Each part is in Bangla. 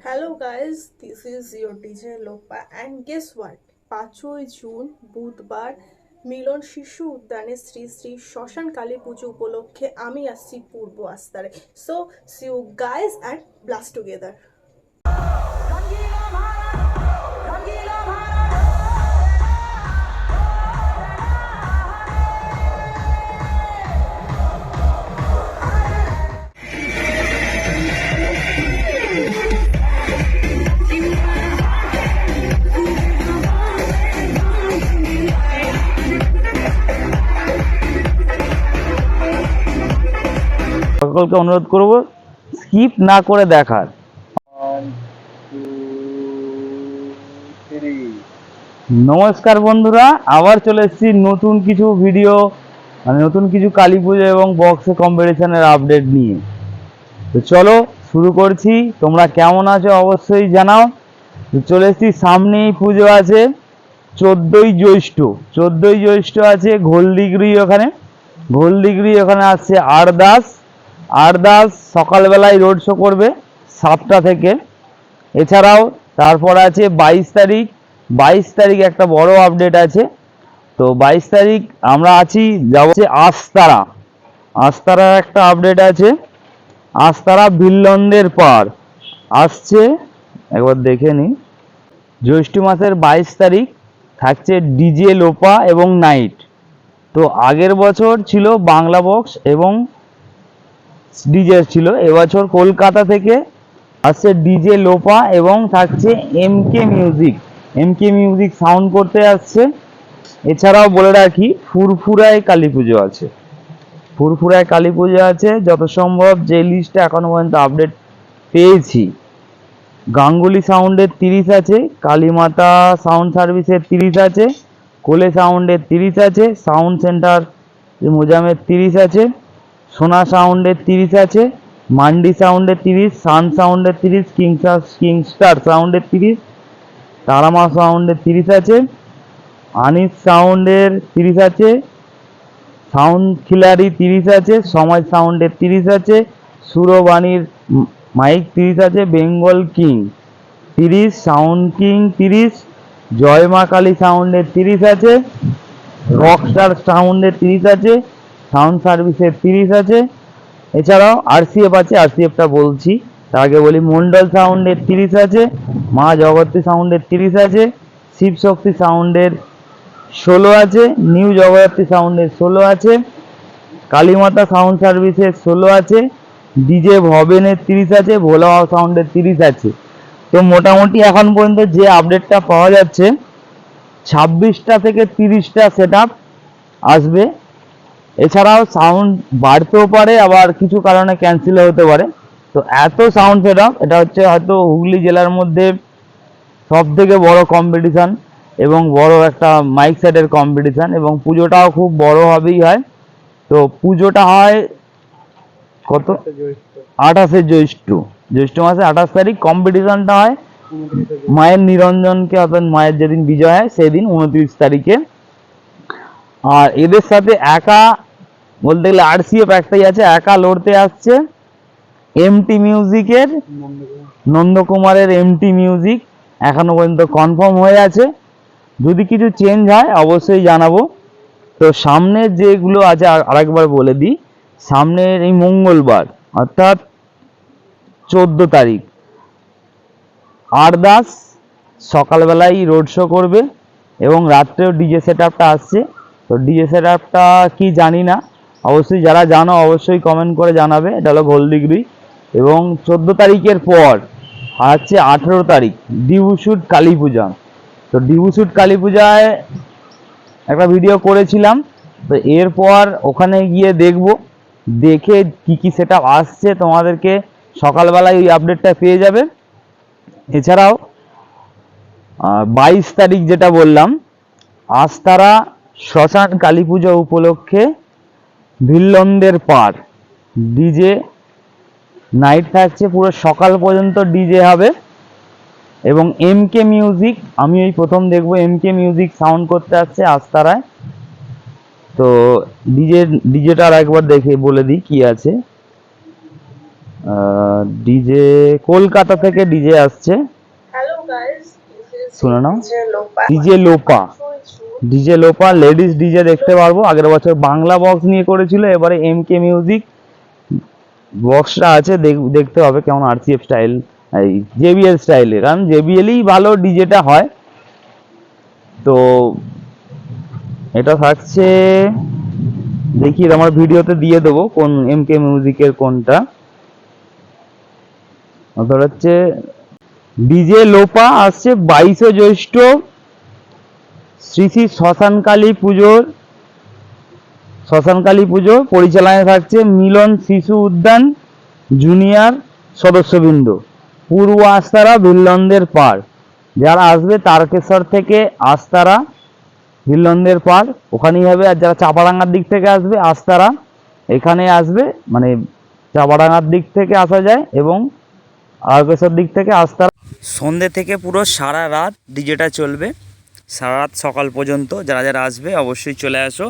Hello guys, this is your DJ Lopa and guess what? পাঁচই জুন বুধবার মিলন শিশু উদ্যানে শ্রী শ্রী শ্মশান কালী পুজো উপলক্ষে আমি আসছি পূর্ব আস্তারে। So see you guys and blast together সকলকে অনুরোধ করব স্কিপ না করে দেখার। নমস্কার বন্ধুরা আবার চলে এসেছি নতুন কিছু ভিডিও মানে নতুন কিছু কালী পুজো এবং বক্সে কম্পিটিশনের আপডেট নিয়ে। তো চলো শুরু করছি তোমরা কেমন আছো অবশ্যই জানাও। চলে এসেছি সামনেই পুজো আছে চোদ্দোই জ্যৈষ্ঠ। চোদ্দোই জ্যৈষ্ঠ আছে ঘোলদিগড়ি ওখানে। ঘোলদিগড়ি ওখানে আসছে আরদাস। আরদাস সকালবেলায় রোড শো করবে সাতটা থেকে। এছাড়াও তারপর আছে বাইশ তারিখ। বাইশ তারিখ একটা বড় আপডেট আছে। তো বাইশ তারিখ আমরা আছি, যাব আস্তারা। আস্তারার একটা আপডেট আছে। আস্তারা বিল্লন্দের পার। আসছে, একবার দেখে নিই। জ্যৈষ্ঠ মাসের বাইশ তারিখ থাকছে ডিজে লোপা এবং নাইট। তো আগের বছর ছিল বাংলা বক্স এবং ডিজে ছিল। এবছর কলকাতা থেকে আসছে ডিজে লোপা এবং থাকছে M K music. M K music sound করতে আসছে। এছাড়াও বলে রাখি, ফুরফুরায় কালী পুজো আছে। ফুরফুরায় কালী পুজো আছে যত সম্ভব যে লিস্টটা এখনও পর্যন্ত আপডেট পেয়েছি। গাঙ্গুলি সাউন্ডের তিরিশ আছে, কালীমাতা সাউন্ড সার্ভিসের তিরিশ আছে, কোলে সাউন্ডের তিরিশ আছে সাউন্ড সেন্টার মোজামের তিরিশ আছে। সোনা সাউন্ডের তিরিশ আছে, মান্ডি সাউন্ডের তিরিশ, সান সাউন্ডের তিরিশ কিংস্টার কিংস্টার সাউন্ডের তিরিশ, তারামা সাউন্ডের তিরিশ আছে, আনিস সাউন্ডের তিরিশ আছে, সাউন্ড খিলারি তিরিশ আছে সময় সাউন্ডের তিরিশ আছে, সুরবাণীর মাইক তিরিশ আছে, বেঙ্গল কিং তিরিশ, সাউন্ড কিং তিরিশ, জয় মা কালী সাউন্ডের তিরিশ আছে রকস্টার সাউন্ডের তিরিশ আছে সাউন্ড সার্ভিসের তিরিশ আছে। এছাড়াও আরসিএফ আছে আরসিএফটা বলছি। তার আগে বলি মন্ডল সাউন্ডের তিরিশ আছে, মা জগতী সাউন্ডের তিরিশ আছে, শিব শক্তি সাউন্ডের ষোলো আছে, নিউ জগদ্ধাত্রী সাউন্ডের ষোলো আছে, কালীমাতা সাউন্ড সার্ভিসের ষোলো আছে, ডিজে ভবেনের তিরিশ আছে, ভোলা সাউন্ডের তিরিশ আছে। তো মোটামুটি এখন পর্যন্ত যে আপডেটটা পাওয়া যাচ্ছে, ছাব্বিশটা থেকে তিরিশটা সেট আসবে। এছাড়াও সাউন্ড বাড়তেও পারে, আবার কিছু কারণে ক্যান্সেল হতে পারে। তো এত সাউন্ড সেট এটা হচ্ছে হয়তো হুগলি জেলার মধ্যে সব থেকে বড় কম্পিটিশান এবং বড় একটা মাইক সেটের কম্পিটিশান এবং পুজোটাও খুব বড় হবেই হয়। তো পুজোটা হয় কত? আঠাশে জ্যৈষ্ঠ। জ্যৈষ্ঠ মাসে আঠাশ তারিখ কম্পিটিশনটা হয়। মায়ের নিরঞ্জনকে অর্থাৎ মায়ের যেদিন বিজয় হয়, সেদিন উনত্রিশ তারিখে। আর এদের সাথে একা বলতে গেলে আর আরসিএফ একটাই আছে, একা লড়তে আসছে। এমটি মিউজিকের নন্দকুমারের এমটি মিউজিক এখনও পর্যন্ত কনফার্ম হয়ে আছে। যদি কিছু চেঞ্জ হয়, অবশ্যই জানাব। তো সামনের যেগুলো আছে, আর- আরেকবার বলে দিই, সামনের এই মঙ্গলবার, অর্থাৎ চোদ্দ তারিখ আরদাস সকালবেলায় রোড শো করবে এবং রাত্রেও ডিজে সেট আসছে। তো ডিজে সেট আপটা কি জানি না। অবশ্যই যারা জানো, অবশ্যই কমেন্ট করে জানাবে। এটা হলো গোলদিগরি এবং চোদ্দ তারিখের পর আছে আঠেরো তারিখ ডিবুশুট কালী পূজা। তো ডিবুশুট কালী পূজায় একটা ভিডিও করেছিলাম। তো এরপর ওখানে গিয়ে দেখব, দেখে কি কি সেট আসছে তোমাদেরকে সকালবেলায় ওই আপডেটটা পেয়ে যাবে। এছাড়াও বাইশ তারিখ যেটা বললাম, আস্তারা শ্মশান কালী পুজো উপলক্ষে ভিল্লনদের পার। ডিজে নাইট থাকছে পুরো সকাল পর্যন্ত ডিজে হবে। এবং এম কে মিউজিক আমি ওই প্রথম দেখব এম কে মিউজিক সাউন্ড করতে আসছে আস্তারায়। তো ডিজে ডিজেটা আর একবার দেখে বলে দিই কি আছে। ডিজে কলকাতা থেকে ডিজে আসছে। হ্যালো গাইস শুনে নাও। DJ Lopa DJ Lopa ladies DJ দেখতে পারব। আগের বছর বাংলা বক্স নিয়ে করেছিল, এবারে এম কে মিউজিক বক্সটা আছে দেখতে হবে কেমন আরসিএফ স্টাইল এই জেবিএল স্টাইলে কারণ জেবিএলই ভালো ডিজেটা হয়। তো এটা থাকছে, দেখি আমার ভিডিওতে দিয়ে দেবো, কোন এম কে মিউজিকের কোনটা। ওটা হচ্ছে, ডিজে লোপা আসছে বাইশে জ্যৈষ্ঠ শ্রী শ্রী শ্মশানকালী পুজোর, শ্মশানকালী পুজো পরিচালনায় থাকছে মিলন শিশু উদ্যান জুনিয়র সদস্যবৃন্দ। পূর্ব আস্তারা ভিল্লন্দের পাড়। যারা আসবে তারকেশ্বর থেকে আস্তারা ভিল্লন্দের পাড়। ওখানেই হবে আর যারা চাপাডাঙ্গার দিক থেকে আসবে আস্তারা, এখানে আসবে মানে চাপাডাঙ্গার দিক থেকে আসা যায় এবং তারকেশ্বর দিক থেকে আস্তারা। সন্ধ্যে থেকে পুরো সারা রাত ডিজেটা চলবে। সারা রাত সকাল পর্যন্ত যারা যারা আসবে অবশ্যই চলে আসো।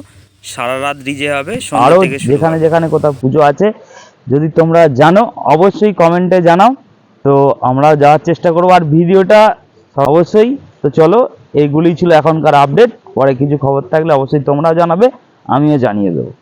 সারা রাত ডিজে হবে আরও যেখানে যেখানে কোথাও পুজো আছে যদি তোমরা জানো অবশ্যই কমেন্টে জানাও। তো আমরা যাওয়ার চেষ্টা করব। আর ভিডিওটা অবশ্যই তো চলো এইগুলি ছিল এখনকার আপডেট পরে কিছু খবর থাকলে অবশ্যই তোমরাও জানাবে আমিও জানিয়ে দেবো।